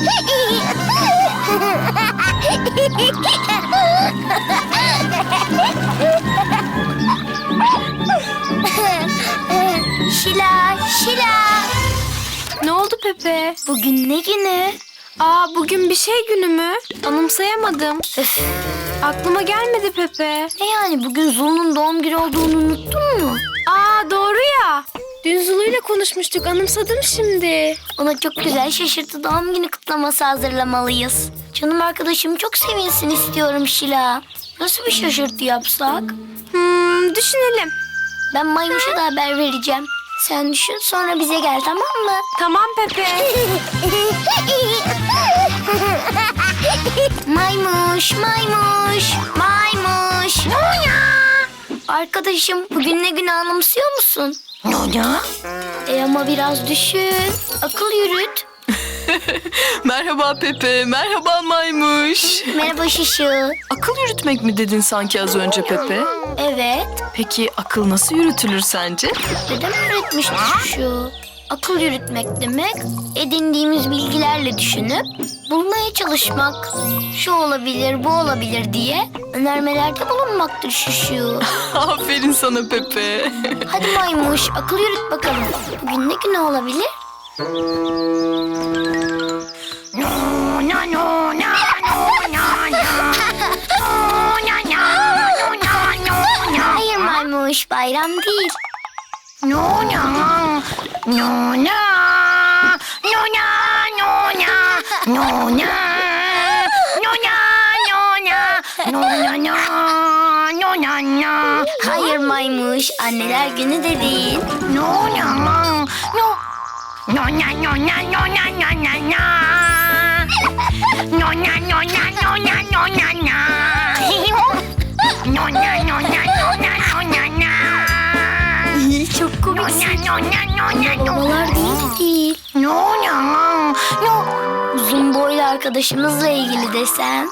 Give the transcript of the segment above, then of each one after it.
Şila, Şila. Ne oldu Pepe? Bugün ne günü? Aa bugün bir şey günü mü? Anımsayamadım. Öf, Aklıma gelmedi Pepe. ne yani bugün Zulu'nun doğum günü olduğunu unuttun mu? Aa doğru ya. Dün Zulu'yla konuşmuştuk. Anımsadım şimdi. Ona çok güzel şaşırtı doğum günü kutlaması hazırlamalıyız. Canım arkadaşım çok sevinsin istiyorum Şila. Nasıl bir şaşırtı yapsak? Hmm, düşünelim. Ben Maymuş'a da haber vereceğim. Sen düşün sonra bize gel tamam mı? Tamam Pepe. Maymuş, maymuş, maymuş. Arkadaşım bugün ne günü anımsıyor musun? Ne E ama biraz düşün. Akıl yürüt. Merhaba Pepe, merhaba Maymuş. Merhaba Şişu. Akıl yürütmek mi dedin sanki az önce Pepe? Evet. Peki akıl nasıl yürütülür sence? Dedem öğretmişti Şişu. Akıl yürütmek demek edindiğimiz bilgilerle düşünüp bulmaya çalışmak. Şu olabilir, bu olabilir diye önermelerde bulunmaktır Şişu. Aferin sana Pepe. Hadi maymuş akıl yürüt bakalım. Bugün ne günü olabilir? Hayır maymuş bayram değil. Hayır maymuş anneler günü de değil. Çok komiksin. Babalar değil de değil. Uzun boylu arkadaşımızla ilgili desem.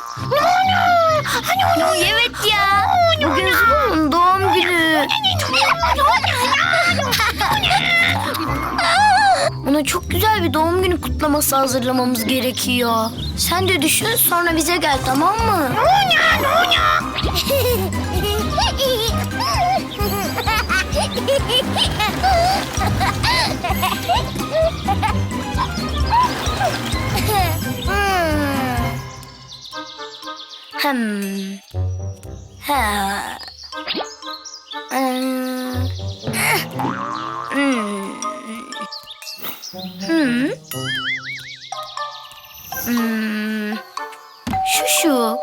evet ya. Bugün Zulu'nun doğum günü. Ona çok güzel bir doğum günü kutlaması hazırlamamız gerekiyor. Sen de düşün sonra bize gel tamam mı? Hmm. Ha. Hmm. Hmm. Hmm. Hmm. Şu şu.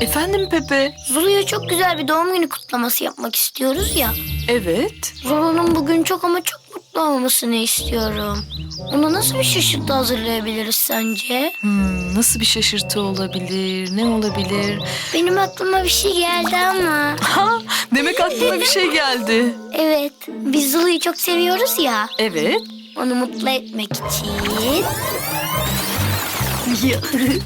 Efendim Pepe? Zulu'ya çok güzel bir doğum günü kutlaması yapmak istiyoruz ya. Evet. Zulu'nun bugün çok ama çok mutlu olmasını istiyorum. Ona nasıl bir şaşırtı hazırlayabiliriz sence? Hmm, nasıl bir şaşırtı olabilir? Ne olabilir? Benim aklıma bir şey geldi ama. Ha, demek aklına bir şey geldi. Evet, biz Zulu'yu çok seviyoruz ya. Evet. Onu mutlu etmek için.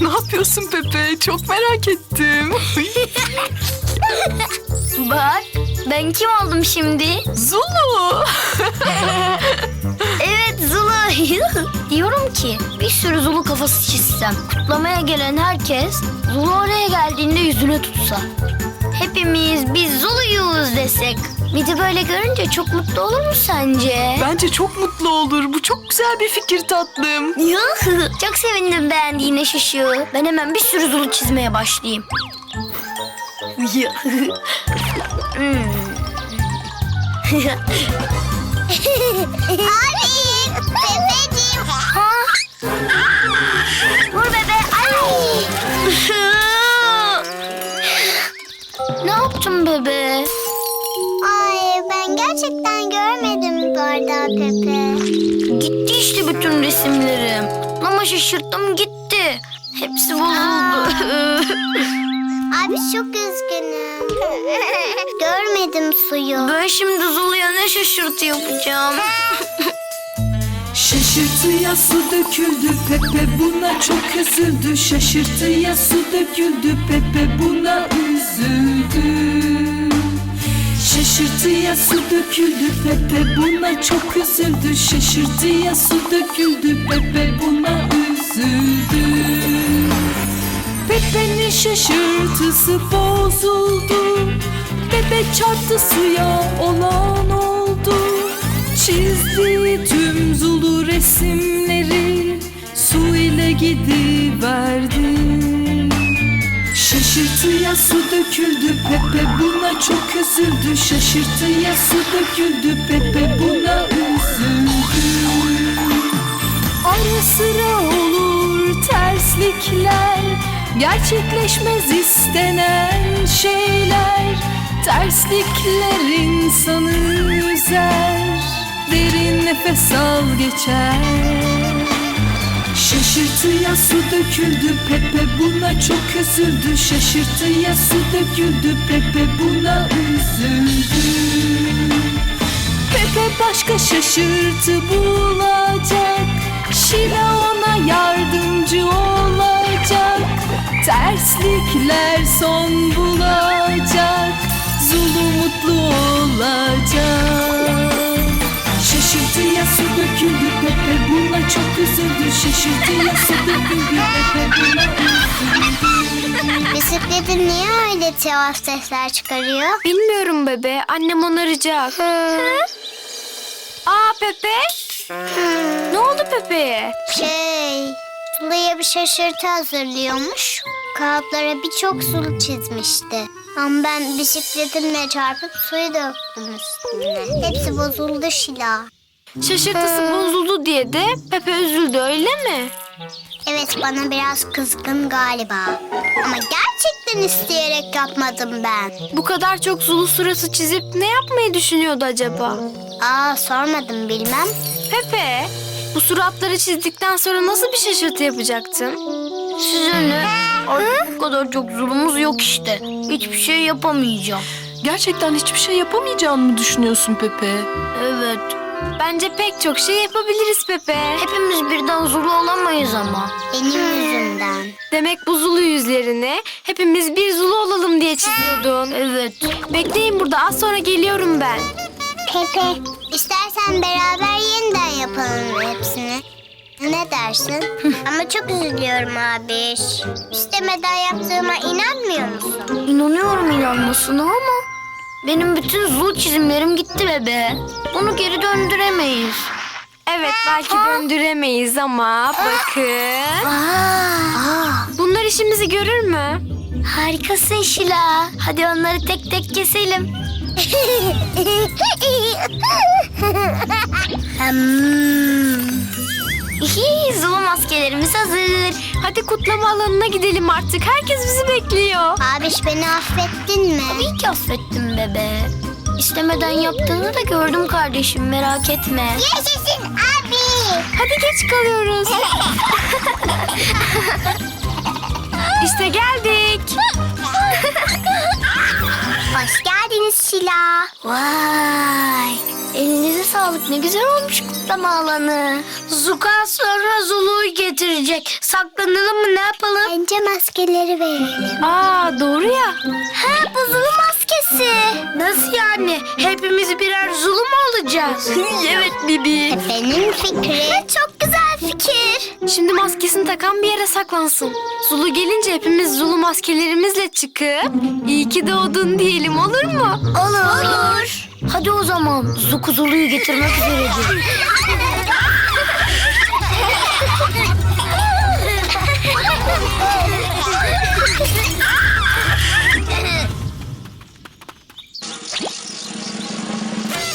Ne yapıyorsun Pepe? Çok merak ettim. Bak, ben kim oldum şimdi? Zulu. Evet Zulu. Diyorum ki bir sürü Zulu kafası çizsem. Kutlamaya gelen herkes Zulu oraya geldiğinde yüzüne tutsa. Hepimiz biz Zulu'yuz desek. Bir de böyle görünce çok mutlu olur mu sence? Bence çok mutlu olur. Bu çok güzel bir fikir tatlım. Yuhu, çok sevindim beğendiğine şuşu. Ben hemen bir sürü Zulu çizmeye başlayayım. Pepeciğim. Ha? Vur bebe. Ay. ne yaptın bebe? Ay ben gerçekten görmedim bardağı Pepe. Gitti işte bütün resimlerim. Ama şaşırttım gitti. Hepsi bozuldu. Abi çok üzgünüm. Görmedim suyu. ben şimdi Zulu'ya ne şaşırtı yapacağım? Şaşırtıya su döküldü Pepe buna çok üzüldü Şaşırtıya su döküldü Pepe buna üzüldü Şaşırtıya su döküldü Pepe buna çok üzüldü Şaşırtıya su döküldü Pepe buna üzüldü Pepe'nin şaşırtısı bozuldu. Pepe çarptı suya olan oldu. Çizdi tüm zulu resimleri Su ile gidiverdi. Şaşırtıya su döküldü Pepe buna çok üzüldü. Şaşırtıya su döküldü Pepe buna üzüldü. Ara sıra olur terslikler Gerçekleşmez istenen şeyler Terslikler insanı üzer Derin nefes al geçer. Şaşırtıya su döküldü Pepe buna çok üzüldü. Şaşırtıya su döküldü Pepe buna üzüldü. Pepe başka şaşırtı bulacak. Şila ona yardımcı olacak Terslikler son bulacak Zulu mutlu olacak Şaşırtıya su döküldü Pepe buna çok üzüldü Şaşırtıya su döküldü Pepe buna üzüldü Bisikletin niye öyle tuhaf sesler çıkarıyor? Bilmiyorum bebe. Annem onaracak. Aa Pepe. Ne oldu Pepe'ye? Şey, Sulu'ya bir şaşırtı hazırlıyormuş. Kağıtlara birçok sulu çizmişti. Ama ben bisikletimle çarpıp suyu döktüm üstüne. Hepsi bozuldu Şila. Şaşırtısı bozuldu diye de Pepe üzüldü öyle mi? Evet bana biraz kızgın galiba. Ama gerçekten isteyerek yapmadım ben. Bu kadar çok zulu suratı çizip ne yapmayı düşünüyordu acaba? Aa sormadım bilmem. Pepe, bu suratları çizdikten sonra nasıl bir şaşırtı yapacaktın? Size ne? Artık bu kadar çok zulumuz yok işte. Hiçbir şey yapamayacağım. Gerçekten hiçbir şey yapamayacağını mı düşünüyorsun Pepe? Evet. Bence pek çok şey yapabiliriz Pepe. Hepimiz birden zulu olamayız ama. Benim yüzümden. Demek bu zulu yüzlerine hepimiz bir zulu olalım diye çiziyordun. Evet. Bekleyin burada az sonra geliyorum ben. Pepe, istersen beraber yeniden yapalım hepsini. Ne dersin? Ama çok üzülüyorum abi. İstemeden yaptığıma inanmıyor musun? İnanıyorum inanmasına ama benim bütün zul çizimlerim gitti bebe. Bunu geri döndüremeyiz. Evet belki döndüremeyiz ama bakın. Aa, Bunlar işimizi görür mü? harikasın Şila. Hadi onları tek tek keselim. Hmm. Hihi, Zulu maskelerimiz hazır. Hadi kutlama alanına gidelim artık. Herkes bizi bekliyor. Abiş beni affettin mi? Tabii ki affettim bebe. İstemeden yaptığını da gördüm kardeşim merak etme. Yaşasın abi. Hadi geç kalıyoruz. işte geldik. Hoş geldiniz Şila. Vay! Elinize sağlık ne güzel olmuş kutlama alanı. Zuka sonra Zulu'yu getirecek. Saklanalım mı ne yapalım? Bence maskeleri verelim. Aa doğru ya. Ha bu Zulu maskesi. Nasıl yani? Hepimiz birer Zulu mu olacağız? evet Bibi. Benim fikri. Çok güzel fikir. Şimdi maskesini takan bir yere saklansın. Zulu gelince hepimiz Zulu maskelerimizle çıkıp iyi ki doğdun diyelim olur mu? Olur. Olur. Hadi o zaman Zuku Zulu'yu getirmek üzeredir.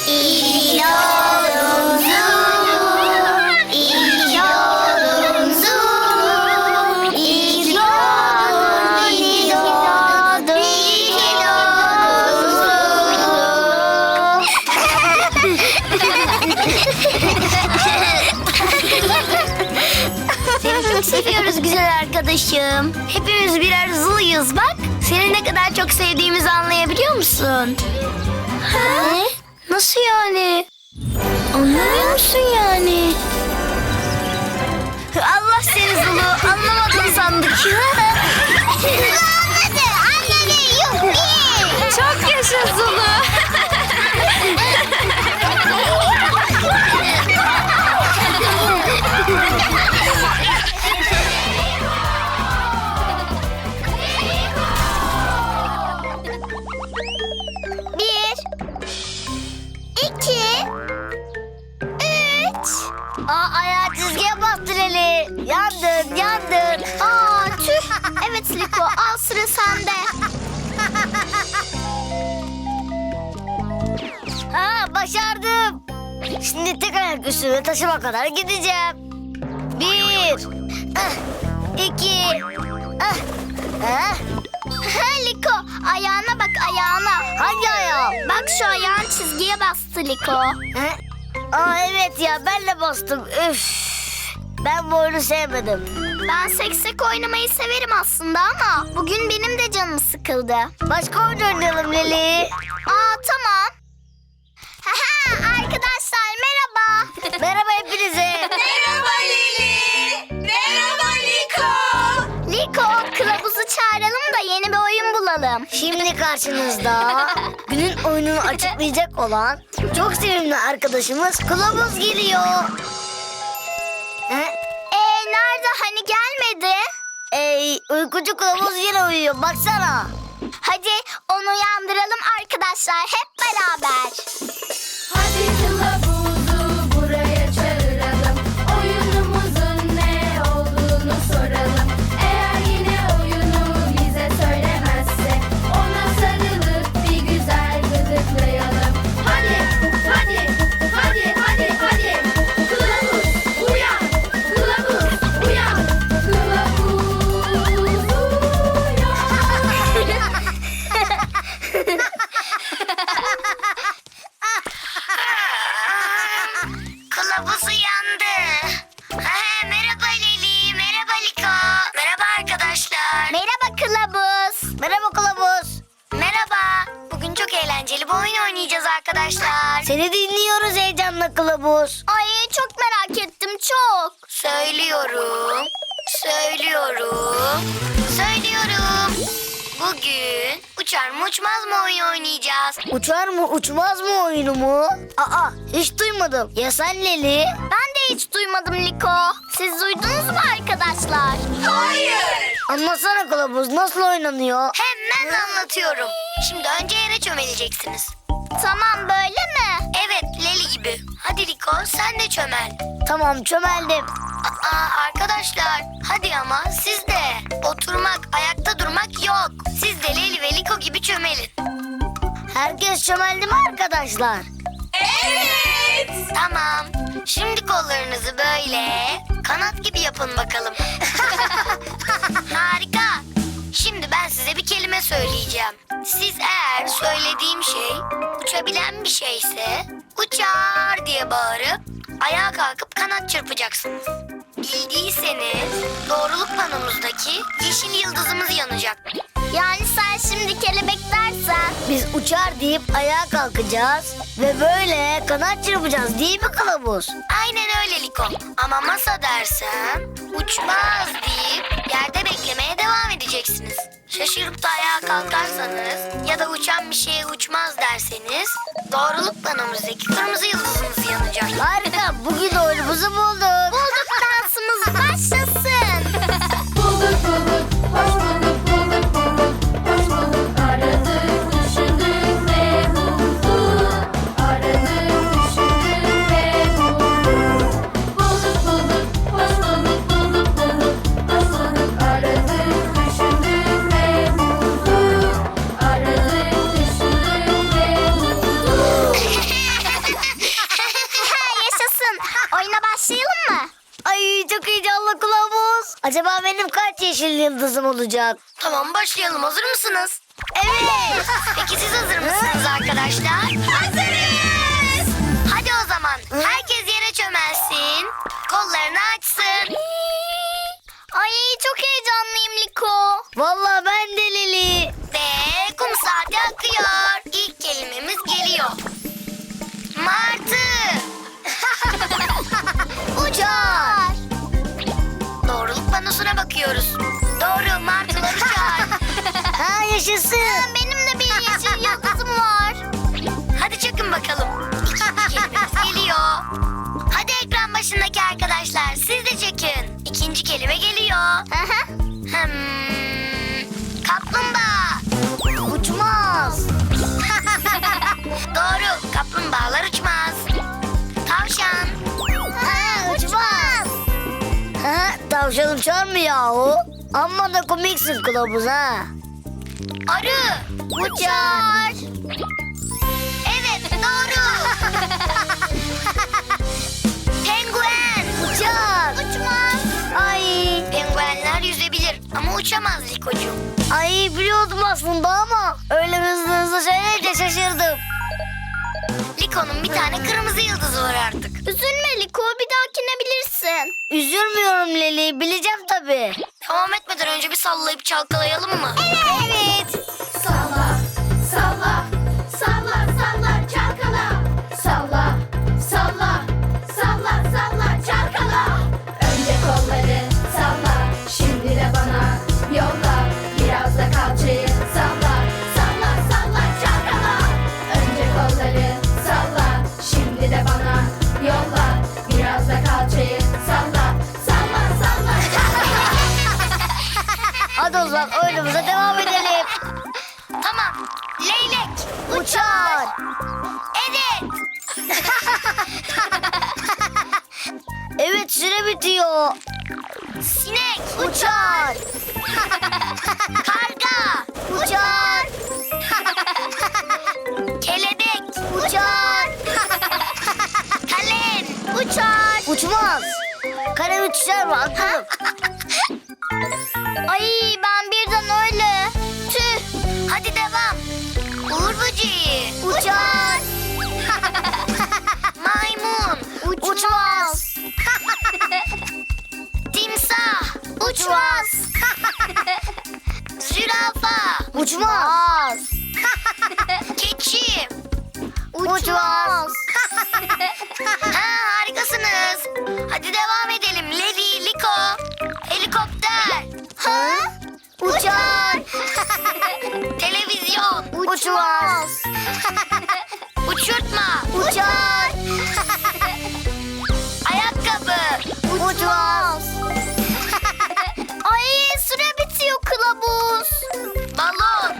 İyi yolun arkadaşım. Hepimiz birer Zulu'yuz bak. Seni ne kadar çok sevdiğimizi anlayabiliyor musun? Ne? Nasıl yani? Anlamıyor musun yani? Allah seni Zulu anlamadın sandık. Anladı, anladı, yuppi. Çok yaşa. Zulu. çizgiye bastı Leli. Yandın yandın. Aa tüh. Evet Liko al sıra sende. Ha başardım. Şimdi tek ayak üstüne taşıma kadar gideceğim. Bir. ah, iki. ah, ah. Liko ayağına bak ayağına. Hangi ayağım? Bak şu ayağın çizgiye bastı Liko. Ha? Aa evet ya ben de bastım. Üf. Ben bu oyunu sevmedim. Ben seksek oynamayı severim aslında ama bugün benim de canım sıkıldı. Başka oyun oynayalım Leli. Aa tamam. Haha arkadaşlar merhaba. Merhaba hepinize. Merhaba Lili. Merhaba Liko. Liko kılavuzu çağıralım da yeni bir oyun bulalım. Şimdi karşınızda günün oyununu açıklayacak olan çok sevimli arkadaşımız Kılavuz geliyor. Ee nerede hani gelmedi? Ey uykucu kılavuz yine uyuyor baksana. Hadi onu uyandıralım arkadaşlar hep beraber. Arkadaşlar. Seni dinliyoruz heyecanla Kılavuz. Ay çok merak ettim çok. Söylüyorum. Söylüyorum. Söylüyorum. Bugün uçar mı uçmaz mı oyun oynayacağız. Uçar mı uçmaz mı oyunu mu? Aa hiç duymadım. Ya sen Leli? Ben de hiç duymadım Liko. Siz duydunuz mu arkadaşlar? Anlatsana kılavuz nasıl oynanıyor? Hemen anlatıyorum. Şimdi önce yere çömeleceksiniz. Tamam böyle mi? Evet Leli gibi. Hadi Liko sen de çömel. Tamam çömeldim. Aa arkadaşlar hadi ama siz de. Oturmak ayakta durmak yok. Siz de Leli ve Liko gibi çömelin. Herkes çömeldi mi arkadaşlar? Evet. Tamam. Şimdi kollarınızı böyle kanat gibi yapın bakalım. uçabilen bir şeyse uçar diye bağırıp ayağa kalkıp kanat çırpacaksınız. Bildiyseniz doğruluk panomuzdaki yeşil yıldızımız yanacak. Yani sen şimdi kelebek dersen. Biz uçar deyip ayağa kalkacağız ve böyle kanat çırpacağız değil mi kılavuz? Aynen öyle Liko. Ama masa dersem uçmaz deyip yerde beklemeye devam edeceksiniz. Şaşırıp da ayağa kalkarsanız ya da uçan bir şeye uçmaz derseniz doğruluk panomuzdaki kırmızı yıldızımız yanacak. Harika bugün oyunumuzu bulduk. Bulduk dansımız başlasın. Bulduk bulduk, hoş bulduk, bulduk başlayalım. Hazır mısınız? Evet. Peki siz hazır mısınız arkadaşlar? Hazırız. Hadi o zaman herkes yere çömelsin. Kollarını açsın. Ay çok heyecanlıyım Liko. Vallahi ben de Lili. Ve kum saati akıyor. İlk kelimemiz geliyor. Martı. Uçar. Doğruluk panosuna bakıyoruz. Doğru martılar uçar yaşasın. Aa, benim de bir yeşil yıldızım var. Hadi çakın bakalım. İkinci kelimemiz geliyor. Hadi ekran başındaki arkadaşlar siz de çekin. İkinci kelime geliyor. hmm, kaplumbağa. Uçmaz. Doğru. Kaplumbağalar uçmaz. Tavşan. Ha, uçmaz. Ha, tavşan uçar mı yahu? Amma da komiksin kılavuz ha. Arı. Uçar. Evet doğru. Penguen. Uçar. Uçmaz. Ay, Penguenler yüzebilir ama uçamaz Likocuğum. ay biliyordum aslında ama öyle hızlı hızlı söyleyince şaşırdım. Liko'nun bir tane kırmızı yıldızı var artık. Üzülme Liko bir dahakine bilirsin. Üzülmüyorum Leli, bileceğim tabii. Devam etmeden önce bir sallayıp çalkalayalım mı? Evet. Salla, Zaman oyunumuza devam edelim. Tamam. Leylek. Uçar. Evet. Evet süre bitiyor. Sinek. Uçar. Karga. Uçar. Kelebek. Uçar. Kalem. Uçar. Uçmaz. Kalem uçar mı? Aklım. Uçar. Maymun. Uçmaz. Timsah. Uçmaz. Zürafa. Uçmaz. Keçi. Uçmaz. Ha, harikasınız. Hadi devam edelim. Leli, Liko. Helikopter. Ha? Uçar. Televizyon. Uçmaz. Uçurtma. Uçar. Ayakkabı. Uçmaz. Ay süre bitiyor kılavuz. Balon.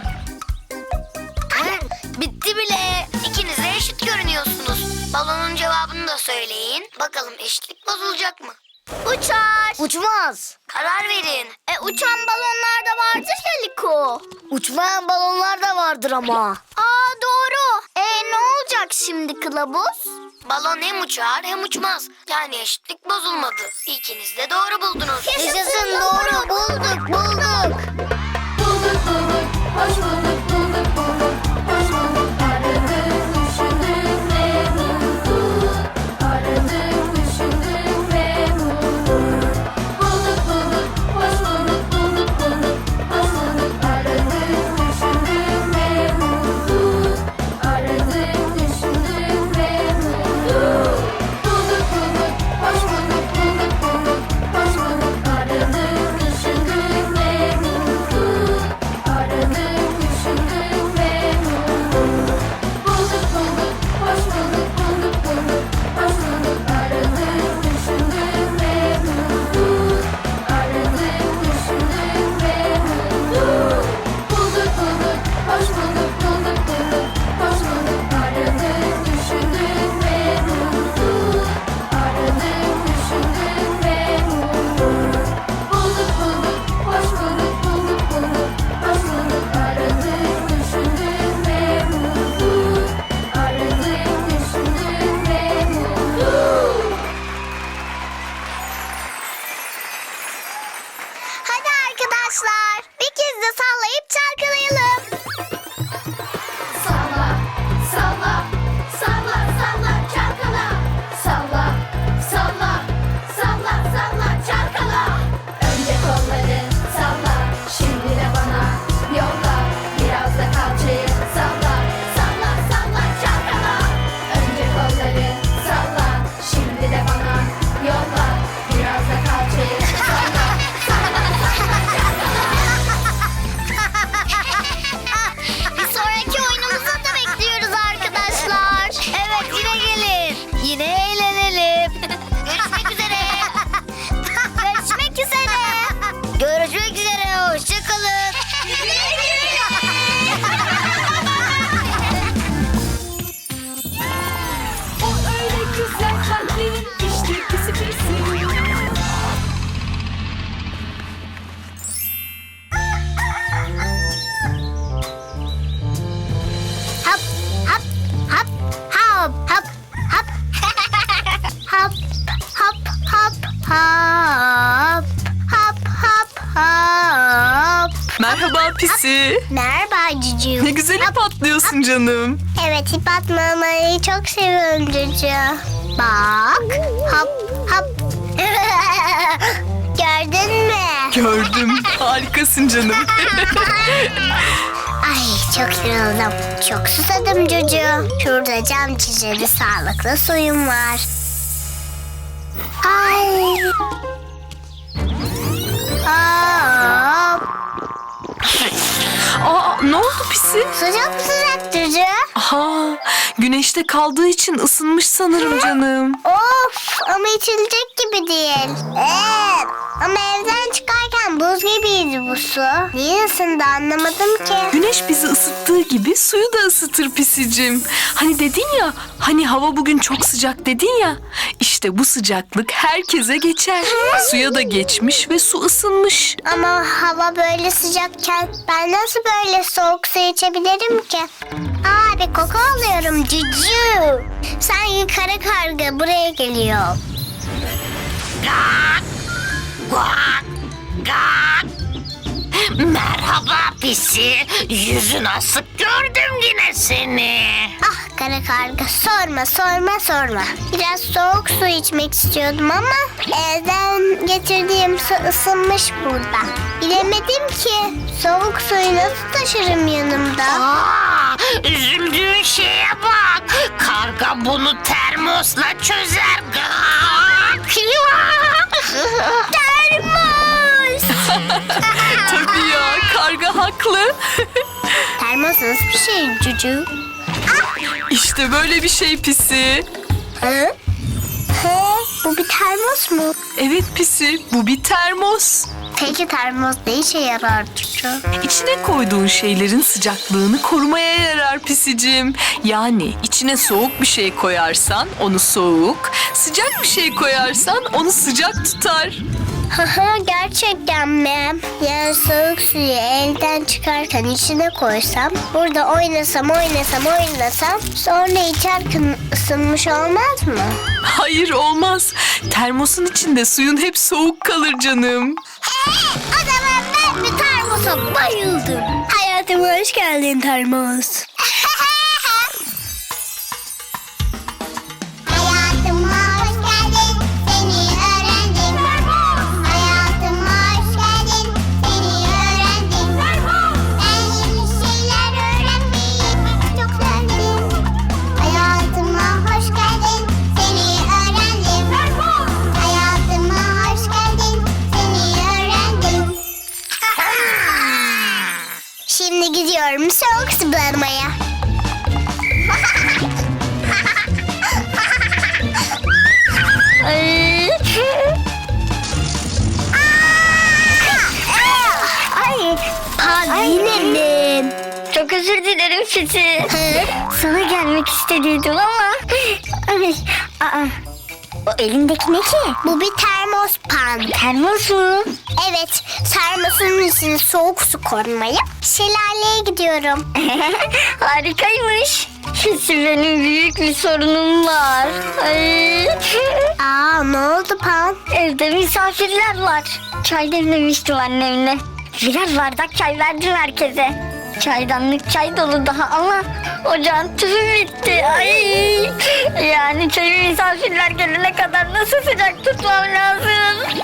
Bitti bile. İkiniz de eşit görünüyorsunuz. Balonun cevabını da söyleyin. Bakalım eşitlik bozulacak mı? Uçar. Uçmaz. Karar verin. E uçan balonlar da vardır ya Liko. Uçmayan balonlar da vardır ama. Aa doğru. E ne olacak şimdi kılavuz? Balon hem uçar hem uçmaz. Yani eşitlik bozulmadı. İkiniz de doğru buldunuz. Yaşasın doğru bulduk bulduk. Bulduk bulduk, hoş bulduk, bulduk canım. Evet ip atmamayı çok seviyorum cücüğüm. Bak. Hop hop. Gördün mü? Gördüm. Harikasın canım. Ay çok yoruldum. Çok susadım çocuğum. Şurada cam şişeli sağlıklı suyum var. Ay. Hop. Aa ne oldu pisi? Sıcak mı sıcak çocuğum? Aha güneşte kaldığı için ısınmış sanırım canım. Of ama içilecek gibi değil. Evet ama evden çıkarken buz gibiydi bu su. Niye ısındı anlamadım ki. Güneş bizi ısıttığı gibi suyu da ısıtır pisicim. Hani dedin ya, hani hava bugün çok sıcak dedin ya. İşte bu sıcaklık herkese geçer. Suya da geçmiş ve su ısınmış. Ama hava böyle sıcakken ben nasıl böyle soğuk su içebilirim ki? Aa bir koku alıyorum cücü. Sanki kara karga buraya geliyor. Merhaba pisi. Yüzün asık gördüm yine seni. Ah kara karga sorma sorma sorma. Biraz soğuk su içmek istiyordum ama evden getirdiğim su ısınmış burada. Bilemedim ki soğuk suyu nasıl taşırım yanımda. Aa, üzüldüğün şeye bak. Karga bunu termosla çözer. Termos! Tabii ya, karga haklı. Termos nasıl bir şey cücü? işte böyle bir şey pisi. Hı? He, bu bir termos mu? Evet pisi, bu bir termos. Peki termos ne işe yarar cücü? İçine koyduğun şeylerin sıcaklığını korumaya yarar pisicim. Yani içine soğuk bir şey koyarsan onu soğuk, sıcak bir şey koyarsan onu sıcak tutar. Haha gerçekten mi? Yani soğuk suyu elden çıkarken içine koysam, burada oynasam oynasam oynasam, sonra içerken ısınmış olmaz mı? Hayır olmaz. Termosun içinde suyun hep soğuk kalır canım. O zaman ben bir termosa bayıldım. Hayatıma hoş geldin termos. Şimdi gidiyorum soğuk zıplamaya. Ay. Ay. Pazinelim. Çok özür dilerim Fiti. Sana gelmek istediydim ama... Ay, aa, o elindeki ne ki? Bu bir termos pan. Termos mu? Evet, termosun içine soğuk su koymaya şelaleye gidiyorum. Harikaymış. Fiti benim büyük bir sorunum var. Ay. Aa, ne oldu pan? Evde misafirler var. Çay demlemiştim annemle. Birer bardak çay verdim herkese. Çaydanlık çay dolu daha ama ocağın tüpü bitti. Ay. Yani çayı misafirler gelene kadar nasıl sıcak tutmam lazım?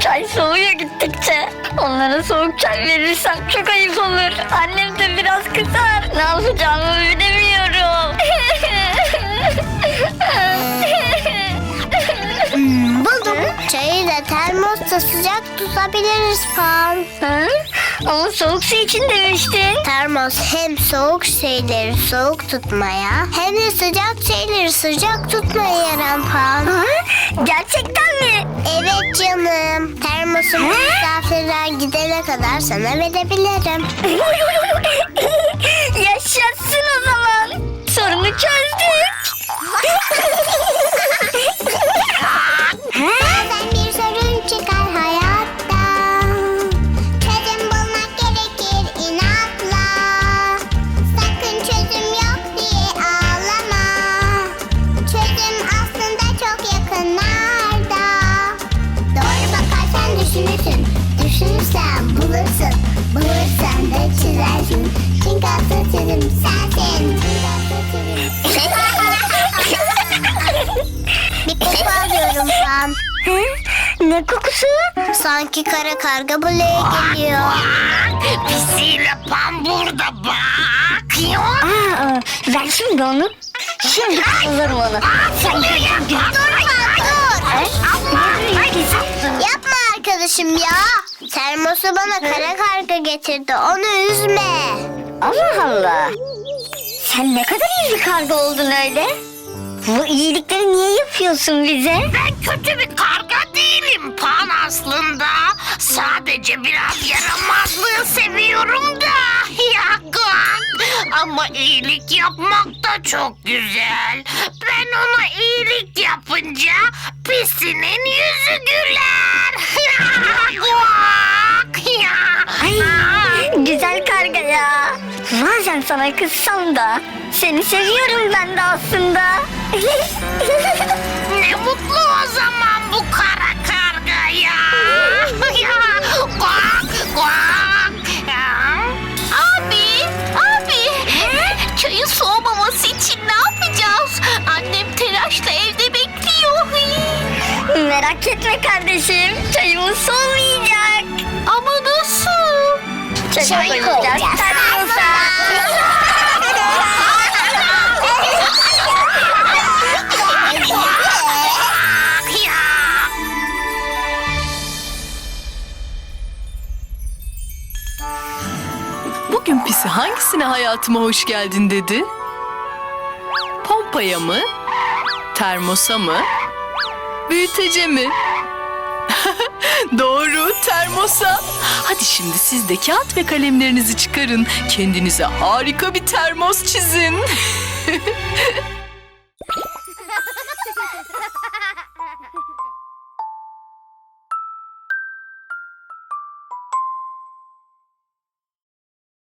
Çay soğuyor gittikçe. Onlara soğuk çay verirsem çok ayıp olur. Annem de biraz kızar. Ne yapacağımı bilemiyorum. Buldum. Çayı da termosta sıcak tutabiliriz pan. Ha? Ama soğuk su için demiştin. Termos hem soğuk şeyleri soğuk tutmaya hem de sıcak şeyleri sıcak tutmaya yarar pan. Gerçekten mi? Evet canım. Termosumu misafirler gidene kadar sana verebilirim. Yaşasın o zaman. Sorunu çözdük. Sanki kara karga buraya geliyor. Pisiyle pan burada bak. Aa, ben şimdi onu, şimdi kullanırım onu. Sen Durma dur. Yapma arkadaşım ya. Termosu bana kara karga getirdi. Onu üzme. Allah Allah. Sen ne kadar iyi bir karga oldun öyle. Bu iyilikleri niye yapıyorsun bize? Ben kötü bir karga değilim pan aslında. Sadece biraz yaramazlığı seviyorum da. Ama iyilik yapmak da çok güzel. Ben ona iyilik yapınca pisinin yüzü güler. Ay, güzel karga ya. Bazen sana kızsam da seni seviyorum ben de aslında. Ne mutlu o zaman bu kara karga ya. ya. Guak, guak. Ya. Abi, abi. Çayın soğumaması için ne yapacağız? Annem telaşla evde bekliyor. Merak etme kardeşim. Çayımız soğumayacak. Ama nasıl? Çay koyacağız. termosa. Ya. Bugün pisi hangisine hayatıma hoş geldin dedi? Pompaya mı? Termosa mı? Büyütece mi? Doğru, termosa. Hadi şimdi siz de kağıt ve kalemlerinizi çıkarın. Kendinize harika bir termos çizin.